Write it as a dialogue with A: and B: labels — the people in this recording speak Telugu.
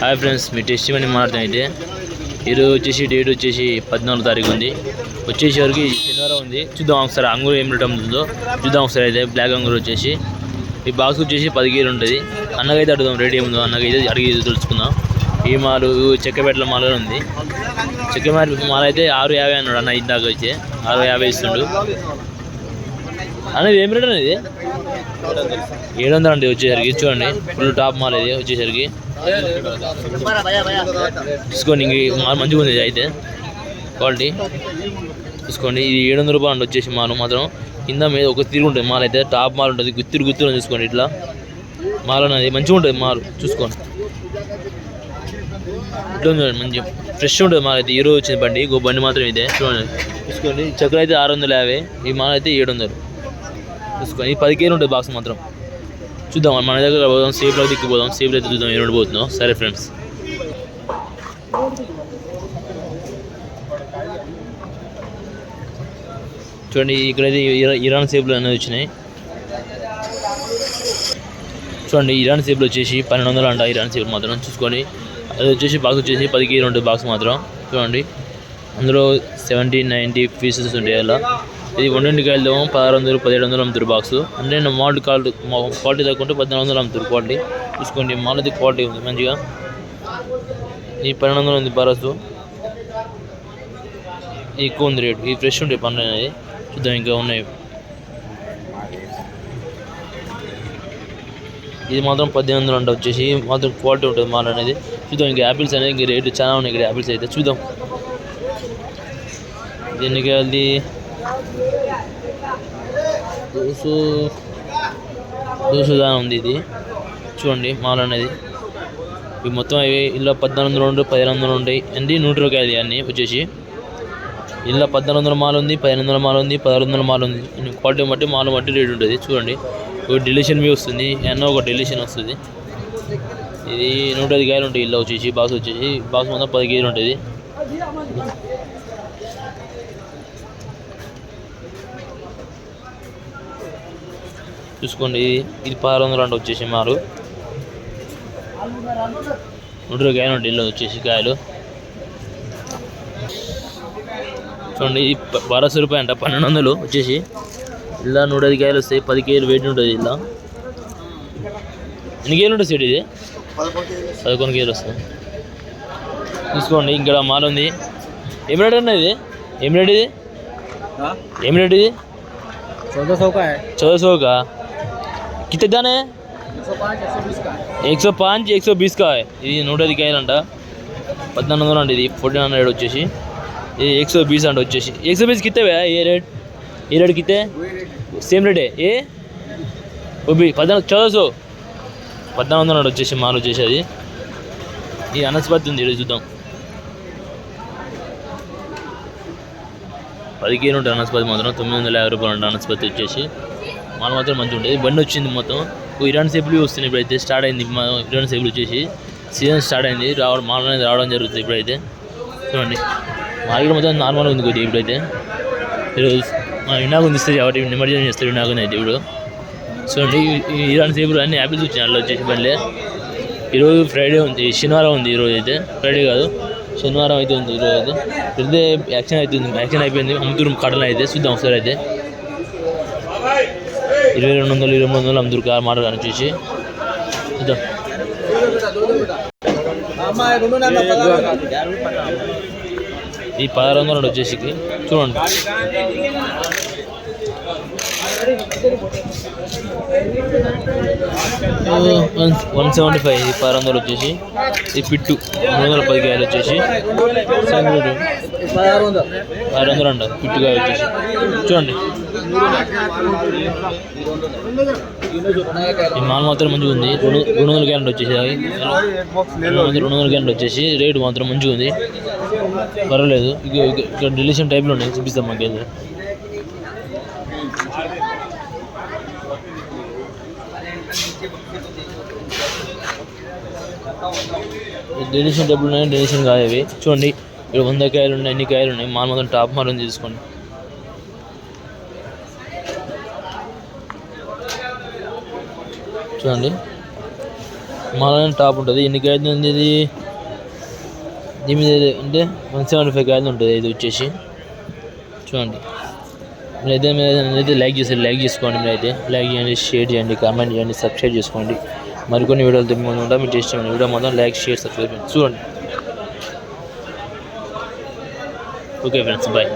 A: హాయ్ ఫ్రెండ్స్ మీ టెస్ట్ మనీ మాట్లాడుతాం అయితే. ఈరోజు వచ్చేసి డేట్ వచ్చేసి పద్నాలుగు తారీఖు ఉంది. వచ్చేసరికి శనివారం ఉంది. చూద్దాం ఒకసారి అంగూరు ఏం రేట్ అమ్ముతుందో చూద్దాం ఒకసారి అయితే బ్లాక్ అంగూరు వచ్చేసి. ఈ బాక్స్ వచ్చేసి పది కేజీలు ఉంటుంది. అన్నకైతే అడుగుదాం రేట్ ఏముందో అన్నకైతే అడిగి తెలుసుకుందాం. ఈ మాలు చెక్కపేటల మాల ఉంది. చెక్కపేట మాల అయితే ఆరు యాభై అన్నాడు అన్న ఇందాక వచ్చి ఆరు యాభై ఇస్తుండు. అనేది ఏం రేట్ అనేది ఏడు వందలు అండి వచ్చేసరికి. చూడండి ఫుల్ టాప్ మాల్ ఇది వచ్చేసరికి. తీసుకోండి ఇంక మంచిగా ఉంది ఇది అయితే. క్వాలిటీ చూసుకోండి ఇది ఏడు వందల రూపాయలు వచ్చేసి మాల్ మాత్రం. కింద మీద ఒక తిరుగు ఉంటుంది మాల్ అయితే. టాప్ మాల్ ఉంటుంది గుత్తిరు గుత్తిరు చూసుకోండి ఇట్లా. మాల అనేది మంచిగా ఉంటుంది మాల్ చూసుకోండి. ఇట్లా ఉంది చూడండి మంచిగా. ఫ్రెష్ ఉంటుంది మాల అయితే ఈరోజు వచ్చింది బండి ఇంకో బండి మాత్రం ఇదే. చూడండి. చూసుకోండి చక్కెర అయితే ఆరు వందల యాభై ఈ మాల్ అయితే ఏడు వందలు చూసుకోండి పది కేజీలు ఉంటుంది బాక్స్ మాత్రం. చూద్దాం మన దగ్గర పోదాం సేఫ్లో దిక్కుపోదాం సేఫ్లో అయితే చూద్దాం ఏడు పోతున్నాం సరే ఫ్రెండ్స్. చూడండి ఇక్కడైతే ఇరా- ఇరాన్ సేపులు అనేది వచ్చినాయి. చూడండి ఇరాన్ సేపులు వచ్చేసి పన్నెండు వందలు అంట ఇరాన్ సేపులు మాత్రం. చూసుకొని అది వచ్చేసి బాక్స్ వచ్చేసి పది కేజీలు ఉంటుంది బాక్స్ మాత్రం. చూడండి. అందులో సెవెంటీ నైంటీ పీసెస్ ఉంటాయి అలా ఇది వండింటి కాయలు పదహారు వందలు పదిహేడు వందలు అమ్ముతారు బాక్స్. అంటే మాల్ట్ క్వాలిటీ క్వాలిటీ తగ్గుంటే పద్దెనిమిది వందలు అమ్ముతారు క్వాలిటీ. చూసుకోండి మాలది క్వాలిటీ ఉంది మంచిగా. ఈ పన్నెండు వందలు ఉంది బరసు. ఎక్కువ ఉంది రేటు ఈ ఫ్రెష్ ఉంటాయి పండ్లు అనేది. చూద్దాం ఇంకా ఉన్నాయి. ఇది మాత్రం పద్దెనిమిది వందలు అంటే వచ్చేసి మాత్రం క్వాలిటీ ఉంటుంది మాల్ అనేది. చూద్దాం ఇంకా యాపిల్స్ అనేది ఇంకా రేటు చాలా ఉన్నాయి ఇక్కడ యాపిల్స్ అయితే. చూద్దాం. దీనికి అది దోసు దోసు దాని ఉంది ఇది. చూడండి మాల్ అనేది. ఇవి మొత్తం అవి ఇలా పద్నాలుగు వందలు ఉంటాయి పదిహేను వందలు ఉంటాయి. అండి నూట రూపాయలు అన్నీ వచ్చేసి. ఇలా పద్నాలుగు వందల మాల్ ఉంది పదిహేను వందల మాల్ ఉంది పదహారు వందల మాల్ ఉంది. క్వాలిటీ బట్టి మాల్ బట్టి రేట్ ఉంటుంది. చూడండి ఒక డెలిషన్ మీ వస్తుంది. ఎన్నో ఒక డెలిషన్ వస్తుంది. ఇది నూట ఐదు కాయలు ఉంటాయి ఇల్లు వచ్చేసి బాక్స్ వచ్చేసి. బాక్స్ మొత్తం పది కేజీలు ఉంటుంది. చూసుకోండి. ఇది ఇది పదహారు వందలు అంటే వచ్చేసి మారు నూట కాయలు ఇల్లు వచ్చేసి కాయలు. చూడండి బారాసు రూపాయలు అంట పన్నెండు వందలు వచ్చేసి. ఇలా నూట ఐదు కాయలు వస్తాయి పది కేజీలు వెయిట్ ఉంటుంది ఇలా. ఎన్ని కేజీలు ఉంటుంది సెట్ ఇది? పదకొండు కేజీలు వస్తాయి. చూసుకోండి ఇక్కడ మాల్ ఉంది. ఏం రేట్ అన్న ఇది? ఏం రేట్ ఇది? ఏం రేట్ ఇది? చౌదా సౌకా సౌకా कितने दाने हैं?
B: एक सौ पाँच एक सौ बीस का है।
A: ఇది నూట ఐదు కాయలు అంట పద్నాలుగు వందలు అండి ఇది ఫోర్టీన్ హండ్రెడ్ వచ్చేసి ఇది ఎక్సో బీస్ అంట వచ్చేసి ఎక్సో బీస్ కితే ఏ రేట్ ఏ రేట్ కితే సేమ్ రేటే ఏ ఓబీ పద్నాలుగు చౌదవ సో పద్నాలుగు వందలు వచ్చేసి మాలు వచ్చేసి అది ఇది అనస్పతి ఉంది ఈరోజు చూద్దాం పదిహేను ఉంటుంది అనస్పతి మాత్రం తొమ్మిది వందల యాభై రూపాయలు ఉంటుంది అనస్పతి వచ్చేసి మాల్ మాత్రం మంచిగా ఉంటుంది బండి వచ్చింది మొత్తం. ఇరాన్ సేపులు వస్తున్నాయి ఇప్పుడైతే. స్టార్ట్ అయింది ఇరాన్ సేపులు వచ్చేసి. సీజన్ స్టార్ట్ అయింది. రావడం మాల్ అనేది రావడం జరుగుతుంది ఇప్పుడైతే. చూడండి. మార్కెట్ మొత్తం నార్మల్ ఉంది కొద్దిగా ఇప్పుడైతే. ఈరోజు మా వినాయకుని ఇస్తుంది కాబట్టి నిమజ్జనం చేస్తారు వినాయకుని అయితే ఇప్పుడు. చూడండి. ఈ ఇరాన్ సేపులు అన్ని యాపిల్స్ వచ్చినాయి అందులో వచ్చేసి బండ్లే. ఈరోజు ఫ్రైడే ఉంది. శనివారం ఉంది ఈరోజు అయితే. ఫ్రైడే కాదు. శనివారం అయితే ఉంది ఈరోజు అయితే. ఇదే యాక్షన్ అవుతుంది యాక్షన్ అయిపోయింది. అమ్ముతురు కడలు అయితే చూద్దాం ఒకసారి అయితే. ఇరవై రెండు వందలు ఇరవై మూడు వందలు అమ్ముతురు కార్ మాట కానీ వచ్చేసి. చూద్దాం ఈ పదహారు వందలు వచ్చేసి చూడండి. వన్ సెవెంటీ ఫైవ్ ఇది పదహారు వందలు వచ్చేసి. ఇది పిట్టు మూడు వందల పది కాయలు వచ్చేసి. సంగూరు
B: వందలు
A: ఆరు వందలు అంట వచ్చేసి. చూడండి. ఈ మాల్ మాత్రం మంచిగా ఉంది. రెండు రెండు వందల క్యారెట్ వచ్చేసి అవి. రెండు వందల క్యారెట్ వచ్చేసి రేటు మాత్రం మంచిగా ఉంది. పర్వాలేదు. ఇక ఇక్కడ డెలిషన్ టైప్లో ఉన్నాయి. చూపిస్తాం మాకైతే డెలిషన్ డబ్బులు ఉన్నాయి డెలిషన్ కాదు చూడండి ఇక్కడ వంద కాయలు ఉన్నాయి ఎన్ని కాయలు ఉన్నాయి? మాల్ మొత్తం టాప్ మాల్ తీసుకోండి చూడండి మాలనే టాప్ ఉంటుంది. ఎన్ని కాయలు ఉంది ఇది? దీని మీద అంటే వన్ సెవెంటీ ఫైవ్ కాయలు ఉంటుంది. ఇది వచ్చేసి. చూడండి. మీరైతే మీరైతే లైక్ చేసి లైక్ చేసుకోండి మీరైతే. లైక్ చేయండి షేర్ చేయండి కామెంట్ చేయండి సబ్స్క్రైబ్ చేసుకోండి. మరికొన్ని వీడియోలు తిరిగి ముందు ఉంటాం. మీరు చేసిన వీడియో మొత్తం లైక్ షేర్ సబ్స్క్రైబ్ చేయండి. చూడండి. Okay friends bye